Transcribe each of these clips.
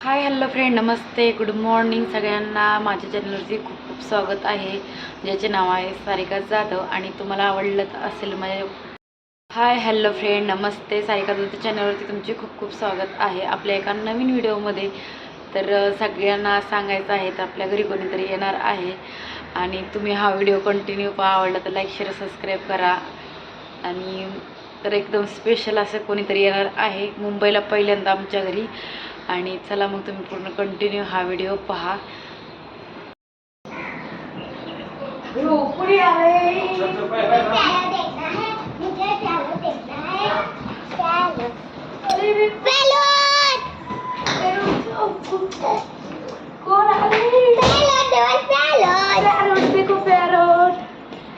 हाय hello friend नमस्ते. Good morning सगळ्यांना. माझ्या चॅनलवरती खूप खूप स्वागत आहे. ज्याचे नाव आहे सारिका जाधव आणि तुम्हाला आवडलं असेल म्हणजे हाय हॅलो फ्रेंड नमस्ते. सारिका जाधव चॅनलवरती तुमचे खूप खूप स्वागत आहे. आपल्या एका नवीन व्हिडिओमध्ये तर सगळ्यांना सांगायचं आहे तर आपल्या घरी कोणीतरी येणार आहे. आणि तुम्ही हा व्हिडिओ कंटिन्यू पहा. आवडला तर लाईक शेअर सबस्क्राईब करा. आणि तर एकदम स्पेशल असं कोणीतरी येणार आहे. मुंबईला पहिल्यांदा आमच्या घरी. आणि चला मग तुम्ही पूर्ण कंटिन्यू हा व्हिडिओ पहा.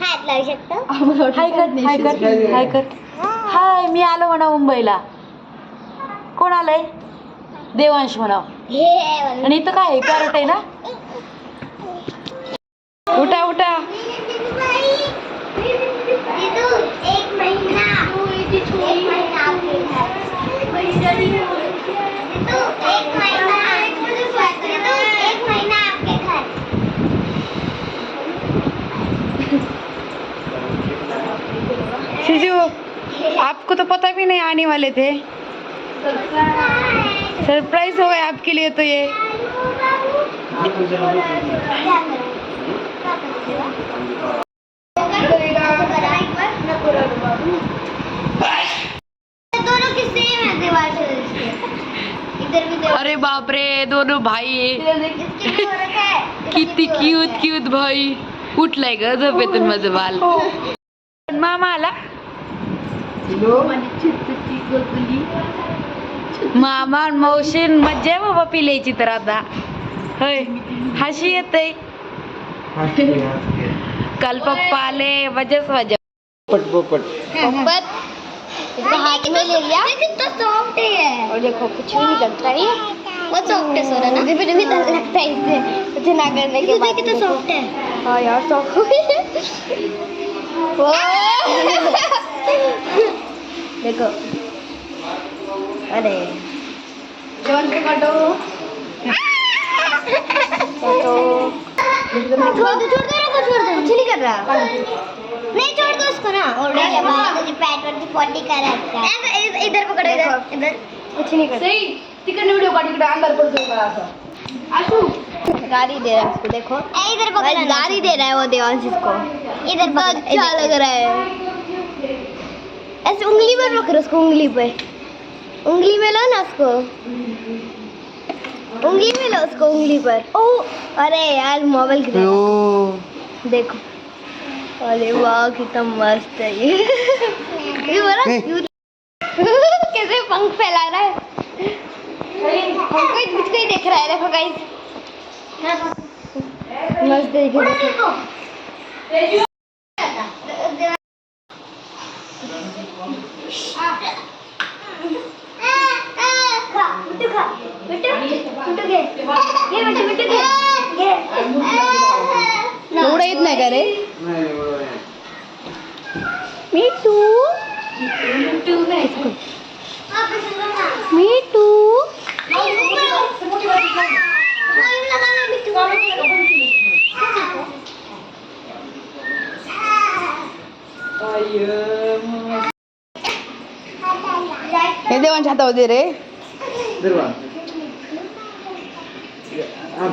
हात लावू शकतो? हाय कर हाय कर हाय कर. हाय मी आलो म्हणा मुंबईला. कोण आलंय? देवांश म्हणाव आणि इथं काय आहे? पॅरट आहे ना? उठा उठा. शिजू आपको तो पता भी नहीं आने वाले थे. सरप्राइज़ हो गया आपके लिए तो ये दोनों की सेम है दीवार से इसके। इधर भी देखो। अरे बाप रे, दोनों भाई इसकी भी औरत है किती क्यूट क्यूट भाई उठलाय ग झोपेतून माझं बाल मामा आला मामा आणि मावशीन मज्जा आहे बाबा पिल्याची तर आता. होय हशी येते काल पप्पा आले मजाच मज़ा पोपट पोपट पोपट इसको हाथ में ले लिया कितना सॉफ्ट है और देखो कुछ भी नहीं लगता है बहुत सॉफ्ट है सोना ना मुझे भी नहीं लगता है इससे कुछ ना करने के बाद कितना सॉफ्ट है हाँ यार सॉफ्ट देखो. अरे। जॉन पे काटो। छोड़ दो छोड़ दो छोड़ दो। कुछ नहीं कर रहा। नहीं छोड़ दो उसको ना। और मुझे पैट पर की पॉटी कर रखा है ऐसे इधर पकड़ो इधर इधर। कुछ नहीं कर सही। तिकडनं काढ इकडे अंधार पडतोय बघा असं आशु। गाड़ी दे रहा है उसको देखो। इधर पकड़ गाड़ी दे रहा है वो देवांश इसको। इधर पकड़ अच्छा लग रहा है। ऐसे उंगली पर पकड़ो उसको उंगली पे उंगली में लो ना उसको। उंगली में लो उसको उंगली पर। ओ अरे यार मोबाइल गिरा देखो। अरे वाह कितना मस्त है ये। ये बड़ा कैसे पंख फैला रहा है? हमको ही मुझको देख रहा है देखो गाइस मस्त देखो देखो। एवढं येत नाही का रे? नाही बरोबर आहे. मिठू. मिठू हे देवांच्या हातावर दे रे. धर वर.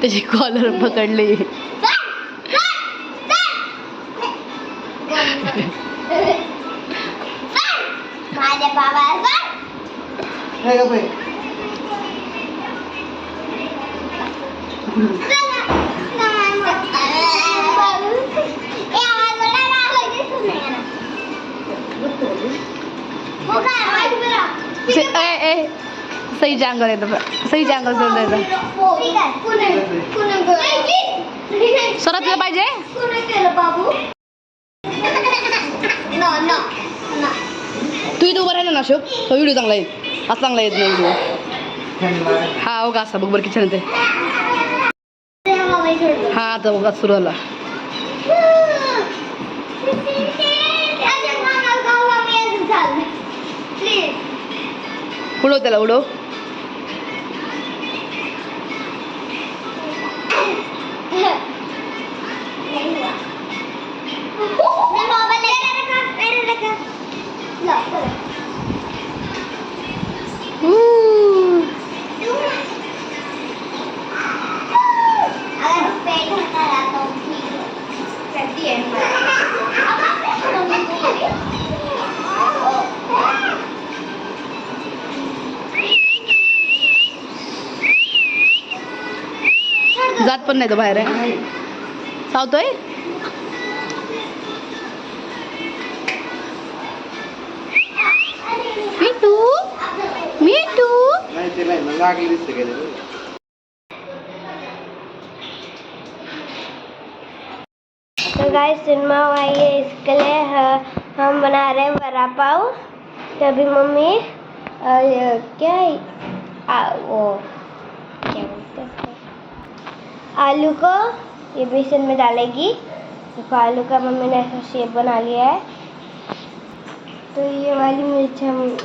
त्याची कॉलर पकडली हे गं बाई. से- ए ए सही जांगल येतं सही जांगल सोडलं येतं. सरतलं पाहिजे? बाबू No, no, no. तू इथं उभं राहिला ना अशोक? तो व्हिडिओ चांगला येत आज चांगला येत नाही व्हिडिओ हा हो असा बघ बरं किती छान येते हा आता बघा सुरू झाला उडव त्याला उडव जात पण नाही तो बाहेर आहे. सावतोय मिठू? मिठू? ते तो गाइस सिनेमा आई है इसके लिए हम बना रहे हैं वड़ा पाव। तो अभी मम्मी क्या है? आ, वो क्या बोलते हैं उसको? आलू को ये बेसन में डालेगी। देखो, आलू का मम्मी ने ऐसा शेप बना लिया है। तो ये वाली मिर्च हम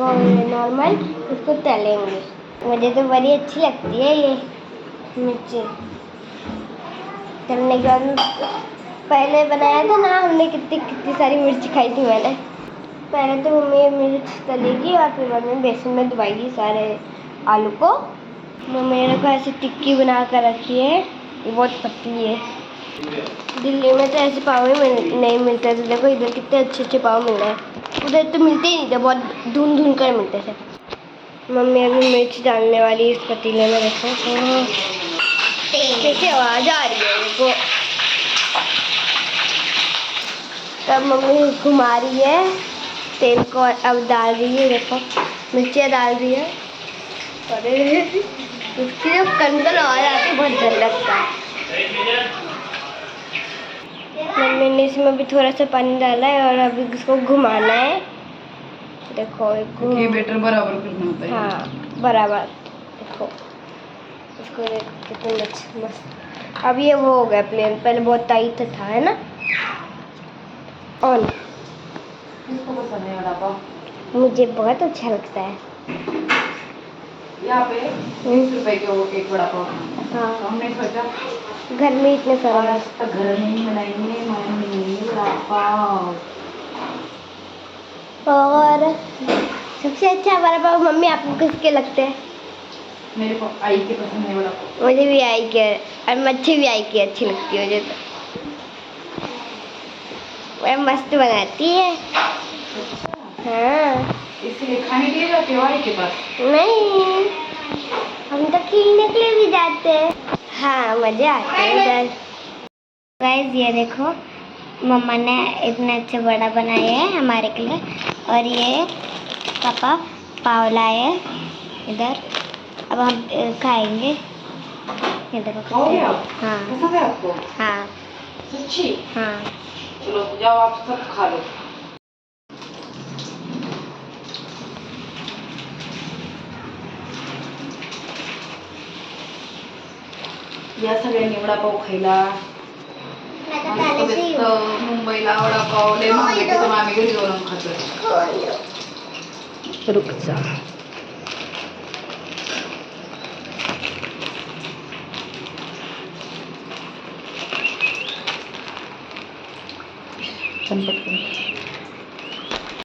को नॉर्मल इसको तलेंगे। मुझे तो बड़ी अच्छी लगती है ये मिर्ची। तलने के बाद पहले बनाया था ना, हमने कितनी कितनी सारी मिर्च खाई थी मैंने। पहले तो मम्मी मिर्च तलेगी और फिर मम्मी बेसन में दबाएगी सारे आलू को। मम्मी ने को ऐसे टिक्की बना कर रखी है। बहुत पतली है। दिल्ली में तो ऐसे पाव ही नहीं मिलते। थे देखो इधर कितने अच्छे अच्छे पाव मिल रहे हैं। उधर तो मिलते ही नहीं थे, बहुत ढूंढ ढूंढ कर मिलते थे। मम्मी अभी मिर्च डालने वाली इस पतीले में, देखो। कैसे आवाज़ आ रही है देखो तब मम्मी घुमा रही है। तेल को अब डाल रही है, देखो। मिर्चियाँ डाल रही है। उसकी जब कंकन आवाज़ आती है बहुत डर लगता है। मम्मी ने इसमें अभी थोड़ा सा पानी डाला है और अभी इसको घुमाना है। देखो ये घूम बेटर बराबर करना होता हाँ। बराबर। देखो इसको देखो कितनी मस्त अब ये वो हो गया प्लेन। पहले बहुत टाइट था है ना? ऑन है मुझे बहुत अच्छा लगता है। यहाँ पे बीस रुपए के वो एक वड़ा पाव हाँ। हमने सोचा घर में इतने सारे आज तक घर में ही बनाएँगे मम्मी वड़ा पाव। और सबसे अच्छा बड़ा पाव मम्मी आपको किसके लगते हैं? मेरे को आई के पसंद है पाव। मुझे भी आई के और मच्छी भी आई की अच्छी लगती है मुझे तो। वह मस्त बनाती है। हाँ। इसलिए खाने के लिए जाते हो आई के पास? नहीं। हम तो खेलने के लिए भी जाते हैं। हाँ मज़े आते हैं उधर। गाइस ये देखो मम्मा ने इतने अच्छे बड़ा बनाए हैं हमारे के लिए। और ये पापा पाव लाए इधर। अब हम खाएँगे। ये देखो हाँ। है हाँ। सच्ची? हाँ। चलो जाओ आप सब खा लो। या सगळ्यांनी वडापाव खायला. मुंबईला वडापाव लय महाग त्याच्यामुळे आम्ही घरी बनवून खातो रुक जा पण पटकन.